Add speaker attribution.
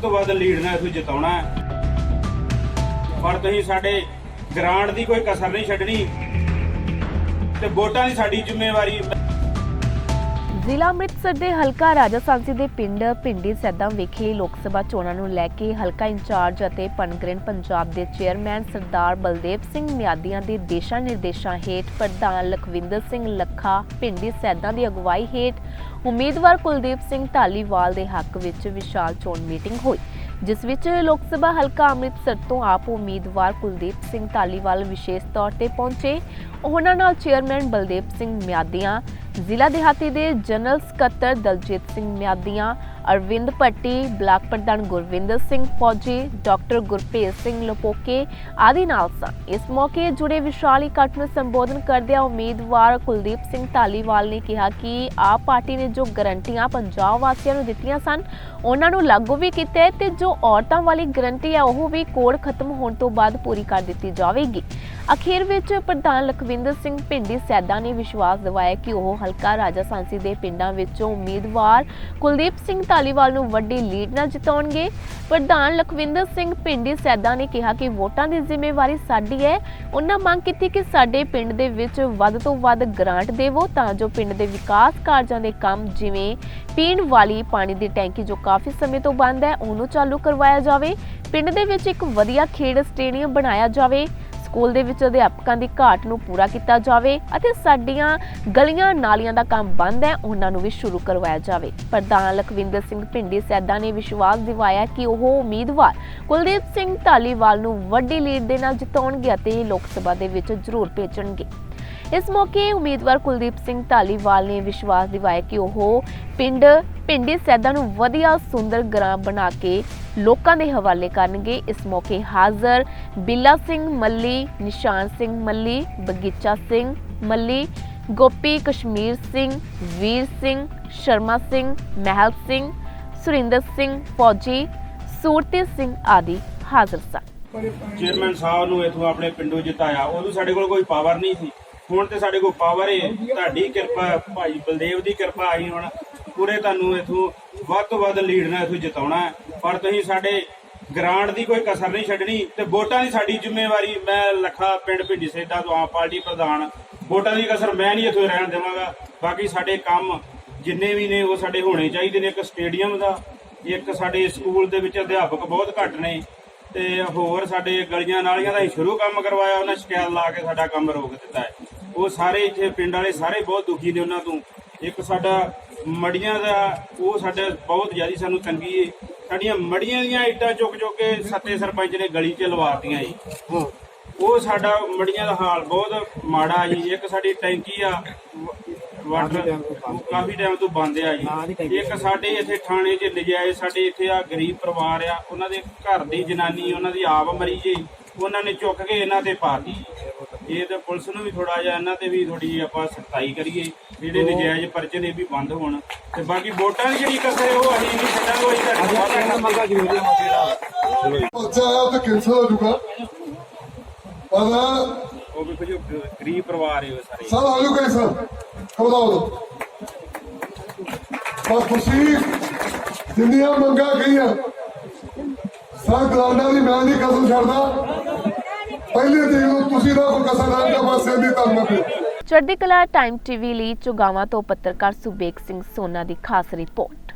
Speaker 1: ਤੋਂ ਵੱਧ ਲੀਡ ਨਾਲ ਤੁਸੀਂ ਜਿਤਾਉਣਾ ਹੈ। ਪਰ ਤੁਸੀਂ ਸਾਡੇ ਗ੍ਰਾਂਟ ਦੀ ਕੋਈ ਕਸਰ ਨਹੀਂ ਛੱਡਣੀ ਤੇ ਵੋਟਾਂ ਦੀ ਸਾਡੀ ਜ਼ਿੰਮੇਵਾਰੀ
Speaker 2: ਜ਼ਿਲ੍ਹਾ ਅੰਮ੍ਰਿਤਸਰ ਦੇ ਹਲਕਾ ਰਾਜਾ ਸਾਂਸੀ ਦੇ ਪਿੰਡ ਪਿੰਡੀ ਸੈਦਾਂ ਵਿਖੇ ਲੋਕ ਸਭਾ ਚੋਣਾਂ ਨੂੰ ਲੈ ਕੇ ਹਲਕਾ ਇੰਚਾਰਜ ਅਤੇ ਪਨਗ੍ਰੇਨ ਪੰਜਾਬ ਦੇ ਚੇਅਰਮੈਨ ਸਰਦਾਰ ਬਲਦੇਵ ਸਿੰਘ ਮਿਆਦੀਆਂ ਦੇ ਦੇਸ਼ਾ ਨਿਰਦੇਸ਼ਾਂ ਹੇਠ ਪ੍ਰਧਾਨ ਲਖਵਿੰਦਰ ਸਿੰਘ ਲੱਖਾ ਪਿੰਡੀ ਸੈਦਾਂ ਦੀ ਅਗਵਾਈ ਹੇਠ ਉਮੀਦਵਾਰ ਕੁਲਦੀਪ ਸਿੰਘ ਢਾਲੀਵਾਲ ਦੇ ਹੱਕ ਵਿੱਚ ਵਿਸ਼ਾਲ ਚੋਣ ਮੀਟਿੰਗ ਹੋਈ, ਜਿਸ ਵਿੱਚ ਲੋਕ ਸਭਾ ਹਲਕਾ ਅੰਮ੍ਰਿਤਸਰ ਤੋਂ ਆਪ ਉਮੀਦਵਾਰ ਕੁਲਦੀਪ ਸਿੰਘ ਢਾਲੀਵਾਲ ਵਿਸ਼ੇਸ਼ ਤੌਰ ਤੇ ਪਹੁੰਚੇ। ਉਹਨਾਂ ਨਾਲ ਚੇਅਰਮੈਨ ਬਲਦੇਵ ਸਿੰਘ ਮਿਆਦੀਆਂ ਜ਼ਿਲ੍ਹਾ ਦਿਹਾਤੀ ਦੇ ਜਨਰਲ ਸਕੱਤਰ ਦਲਜੀਤ ਸਿੰਘ ਮਿਆਦੀਆਂ ਅਰਵਿੰਦ ਪੱਟੀ ਬਲਾਕ ਪ੍ਰਧਾਨ ਗੁਰਵਿੰਦਰ ਸਿੰਘ ਫੌਜੀ, ਡਾਕਟਰ ਗੁਰਪ੍ਰੀਤ ਸਿੰਘ ਲੋਪੋਕੇ ਆਦਿ ਨਾਲ ਸਨ। ਇਸ ਮੌਕੇ ਜੁੜੇ ਵਿਸ਼ਾਲ ਇਕੱਠ ਨੂੰ ਸੰਬੋਧਨ ਕਰਦਿਆਂ ਉਮੀਦਵਾਰ ਕੁਲਦੀਪ ਸਿੰਘ ਢਾਲੀਵਾਲ ਨੇ ਕਿਹਾ ਕਿ ਆਪ ਪਾਰਟੀ ਨੇ ਜੋ ਗਰੰਟੀਆਂ ਪੰਜਾਬ ਵਾਸੀਆਂ ਨੂੰ ਦਿੱਤੀਆਂ ਸਨ, ਉਹਨਾਂ ਨੂੰ ਲਾਗੂ ਵੀ ਕੀਤਾ ਹੈ ਤੇ ਜੋ ਔਰਤਾਂ ਵਾਲੀ ਗਰੰਟੀ ਹੈ, ਉਹ ਵੀ ਕੋਡ ਖਤਮ ਹੋਣ ਤੋਂ ਬਾਅਦ ਪੂਰੀ ਕਰ ਦਿੱਤੀ ਜਾਵੇਗੀ। ਅਖੀਰ ਵਿੱਚ ਪ੍ਰਧਾਨ ਲਖਵਿੰਦਰ ਸਿੰਘ ਪਿੰਡੀ ਸੈਦਾ ਨੇ ਵਿਸ਼ਵਾਸ ਦਿਵਾਇਆ ਕਿ ਉਹ ਹਲਕਾ ਰਾਜਾ ਸਾਂਸੀ ਦੇ ਪਿੰਡਾਂ ਵਿੱਚੋਂ ਉਮੀਦਵਾਰ ਕੁਲਦੀਪ ਸਿੰਘ ਧਾਲੀਵਾਲ ਨੂੰ ਵੱਡੀ ਲੀਡ ਨਾਲ ਜਿਤਾਉਣਗੇ। ਪ੍ਰਧਾਨ ਲਖਵਿੰਦਰ ਸਿੰਘ ਪਿੰਡੀ ਸੈਦਾ ਨੇ ਕਿਹਾ ਕਿ ਵੋਟਾਂ ਦੀ ਜ਼ਿੰਮੇਵਾਰੀ ਸਾਡੀ ਹੈ। ਉਹਨਾਂ ਮੰਗ ਕੀਤੀ ਕਿ ਸਾਡੇ ਪਿੰਡ ਦੇ ਵਿੱਚ ਵੱਧ ਤੋਂ ਵੱਧ ਗ੍ਰਾਂਟ ਦੇਵੋ ਤਾਂ ਜੋ ਪਿੰਡ ਦੇ ਵਿਕਾਸ ਕਾਰਜਾਂ ਦੇ ਕੰਮ ਜਿਵੇਂ ਪੀਣ ਵਾਲੀ ਪਾਣੀ ਦੀ ਟੈਂਕੀ ਜੋ ਕਾਫੀ ਸਮੇਂ ਤੋਂ ਬੰਦ ਹੈ, ਉਹਨੂੰ ਚਾਲੂ ਕਰਵਾਇਆ ਜਾਵੇ। ਪਿੰਡ ਦੇ ਵਿੱਚ ਇੱਕ ਵਧੀਆ ਖੇਡ ਸਟੇਡੀਅਮ ਬਣਾਇਆ ਜਾਵੇ। ਸਕੂਲ ਦੇ ਵਿੱਚ ਅਧਿਆਪਕਾਂ ਦੀ ਘਾਟ ਨੂੰ ਪੂਰਾ ਕੀਤਾ ਜਾਵੇ ਅਤੇ ਸਾਡੀਆਂ ਗਲੀਆਂ ਨਾਲੀਆਂ ਦਾ ਕੰਮ ਬੰਦ ਹੈ, ਉਹਨਾਂ ਨੂੰ ਵੀ ਸ਼ੁਰੂ ਕਰਵਾਇਆ ਜਾਵੇ। ਪ੍ਰਧਾਨ ਲਖਵਿੰਦਰ ਸਿੰਘ ਪਿੰਡੀ ਸੈਦਾ ਨੇ ਵਿਸ਼ਵਾਸ ਦਿਵਾਇਆ ਕਿ ਉਹ ਉਮੀਦਵਾਰ ਕੁਲਦੀਪ ਸਿੰਘ ਢਾਲੀਵਾਲ ਨੂੰ ਵੱਡੀ ਲੀਡ ਦੇ ਨਾਲ ਜਿਤਾਉਣਗੇ ਅਤੇ ਲੋਕ ਸਭਾ ਦੇ ਵਿੱਚ ਜ਼ਰੂਰ ਭੇਜਣਗੇ। ਇਸ ਮੌਕੇ ਉਮੀਦਵਾਰ ਕੁਲਦੀਪ ਸਿੰਘ ਢਾਲੀਵਾਲ ਨੇ ਵਿਸ਼ਵਾਸ ਦਿਵਾਇਆ ਕਿ ਉਹ ਪਿੰਡ ਪਿੰਡੀ ਸੈਦਾ ਨੂੰ ਵਧੀਆ ਸੁੰਦਰ ਗ੍ਰਾਮ ਬਣਾ ਕੇ ਲੋਕਾਂ ਦੇ ਹਵਾਲੇ ਕਰਨਗੇ। ਇਸ ਮੌਕੇ ਹਾਜ਼ਰ ਬਿੱਲਾ ਸਿੰਘ ਮੱਲੀ, ਨਿਸ਼ਾਨ ਸਿੰਘ ਮੱਲੀ, ਬਗੀਚਾ ਸਿੰਘ ਮੱਲੀ, ਗੋਪੀ ਕਸ਼ਮੀਰ ਸਿੰਘ, ਵੀਰ ਸਿੰਘ, ਸ਼ਰਮਾ ਸਿੰਘ, ਮਹਿਲ ਸਿੰਘ, ਸੁਰਿੰਦਰ ਸਿੰਘ ਫੌਜੀ, ਸੂਰਤੀ ਸਿੰਘ ਆਦਿ ਹਾਜ਼ਰ ਸਨ।
Speaker 1: ਚੇਅਰਮੈਨ ਸਾਹਿਬ ਨੂੰ ਇਥੋਂ ਆਪਣੇ ਪਿੰਡੋਂ ਜਿਤਾਇਆ। ਉਦੋਂ ਸਾਡੇ ਕੋਲ ਕੋਈ ਪਾਵਰ ਨਹੀਂ ਸੀ। ਹੁਣ ਤੇ ਸਾਡੇ ਕੋਲ ਪਾਵਰ ਹੈ ਤੁਹਾਡੀ ਕਿਰਪਾ, ਭਾਈ ਬਲਦੇਵ ਦੀ ਕਿਰਪਾ ਆਈ ਹੁਣ। ਪੂਰੇ ਤੁਹਾਨੂੰ ਇਥੋਂ ਵੱਧ ਤੋਂ ਵੱਧ ਲੀਡ ਨਾਲ ਇਥੋਂ ਜਿਤਾਉਣਾ ਪਰ ਤੁਸੀਂ ਸਾਡੇ ਗ੍ਰਾਂਟ ਦੀ ਕੋਈ ਕਸਰ ਨਹੀਂ ਛੱਡਣੀ ਤੇ ਵੋਟਾਂ ਦੀ ਸਾਡੀ ਜ਼ਿੰਮੇਵਾਰੀ, ਮੈਂ ਲੱਖਾ ਪਿੰਡ ਭਿੱਡੀ ਸੇਦਾ ਤੋਂ ਆਮ ਪਾਰਟੀ ਪ੍ਰਧਾਨ, ਵੋਟਾਂ ਦੀ ਕਸਰ ਮੈਂ ਨਹੀਂ ਇਥੋਂ ਰਹਿਣ ਦੇਵਾਂਗਾ। ਬਾਕੀ ਸਾਡੇ ਕੰਮ ਜਿੰਨੇ ਵੀ ਨੇ ਉਹ ਸਾਡੇ ਹੋਣੇ ਚਾਹੀਦੇ ਨੇ, ਇੱਕ ਸਟੇਡੀਅਮ ਦਾ, ਇੱਕ ਸਾਡੇ ਸਕੂਲ ਦੇ ਵਿੱਚ ਅਧਿਆਪਕ ਬਹੁਤ ਘੱਟ ਨੇ ਤੇ ਹੋਰ ਸਾਡੇ ਗਲੀਆਂ ਨਾਲੀਆਂ ਦਾ ਹੀ ਸ਼ੁਰੂ ਕੰਮ ਕਰਵਾਇਆ, ਉਹਨਾਂ ਸ਼ਿਕਾਇਤ ਲਾ ਕੇ ਸਾਡਾ ਕੰਮ ਰੋਕ ਦਿੱਤਾ ਹੈ। ਉਹ ਸਾਰੇ ਇੱਥੇ ਪਿੰਡ ਵਾਲੇ ਸਾਰੇ ਬਹੁਤ ਦੁਖੀ ਨੇ ਉਹਨਾਂ ਤੋਂ। ਇੱਕ ਸਾਡਾ ਮੜੀਆਂ ਦਾ ਉਹ ਸਾਡੇ ਬਹੁਤ ਜ਼ਿਆਦਾ ਸਾਨੂੰ ਤੰਗੀ ਹੈ ਸਾਡੀਆਂ ਮੜੀਆਂ ਦੀਆਂ ਇੱਟਾਂ ਚੁੱਕ ਚੁੱਕ ਕੇ ਸੱਤੇ ਸਰਪੰਚ ਨੇ ਗਲੀ 'ਚ ਲਵਾਤੀਆਂ ਜੀ। ਉਹ ਸਾਡਾ ਮੜੀਆਂ ਦਾ ਹਾਲ ਬਹੁਤ ਮਾੜਾ ਜੀ। ਇੱਕ ਸਾਡੀ ਟੈਂਕੀ ਆ ਵਾਟਰ ਕਾਫੀ ਟਾਈਮ ਤੋਂ ਬੰਦ ਆ ਜੀ। ਇੱਕ ਸਾਡੇ ਇੱਥੇ ਥਾਣੇ 'ਚ ਨਜਾਇਜ਼ ਸਾਡੇ ਇੱਥੇ ਆ ਗਰੀਬ ਪਰਿਵਾਰ ਆ ਉਹਨਾਂ ਦੇ ਘਰ ਦੀ ਜਨਾਨੀ ਉਹਨਾਂ ਦੀ ਆਪ ਮਰੀ ਜੀ। ਉਹਨਾਂ ਨੇ ਚੁੱਕ ਕੇ ਇਹਨਾਂ ਤੇ ਪਾਤੀ ਇਹ ਤੇ ਪੁਲਿਸ ਨੂੰ ਵੀ ਥੋੜਾ ਜਿਹਾ ਇਹਨਾਂ ਤੇ ਵੀ ਥੋੜੀ ਆਪਾਂ ਸਖਤਾਈ ਕਰੀਏ ਜਿਹੜੇ ਨਜਾਇਜ਼ ਪਰਚੇ ਨੇ ਵੀ ਬੰਦ ਹੋਣ। ਤੇ ਬਾਕੀ ਵੋਟਾਂ ਦੀ ਜਿਹੜੀ ਕਸਰ ਹੈ ਉਹ ਅਸੀਂ ਨਹੀਂ ਛੱਡਾਂਗੇ ਅਸੀਂ ਨਾਲ ਮੰਗਾ ਜ਼ਰੂਰੀ
Speaker 3: ਬੱਚਾ ਆਇਆ ਤਾਂ ਕੈਂਸਲ ਹੋ ਜੂਗਾ ਪਰ
Speaker 1: ਉਹ ਵੀ ਕੁਝ ਗਰੀਬ ਪਰਿਵਾਰ ਹੈ ਸਾਰੇ।
Speaker 3: ਜੂ ਕੈਂਸਲ ਜਿੰਨੀਆਂ ਮੰਗਾਂ ਗਈਆਂ ਸਰ ਗਲਾਂਡਾ ਦੀ ਮੈਂ ਨਹੀਂ ਕਸਮ ਛੱਡਦਾ ਪਹਿਲੇ ਦਿਨ ਨੂੰ ਤੁਸੀਂ ਨਾ ਕੋਈ ਕਸਰ ਰਹਿਣ ਦਾ ਬਸ ਇਹਦੀ ਧੰਨਵਾਦ
Speaker 2: ਚੜ੍ਹਦੀ ਕਲਾ ਟਾਈਮ ਟੀਵੀ ਲਈ ਚੁਗਾਵਾਂ ਤੋਂ ਪੱਤਰਕਾਰ ਸੁਬੇਕ ਸਿੰਘ ਸੋਨਾ ਦੀ ਖਾਸ ਰਿਪੋਰਟ।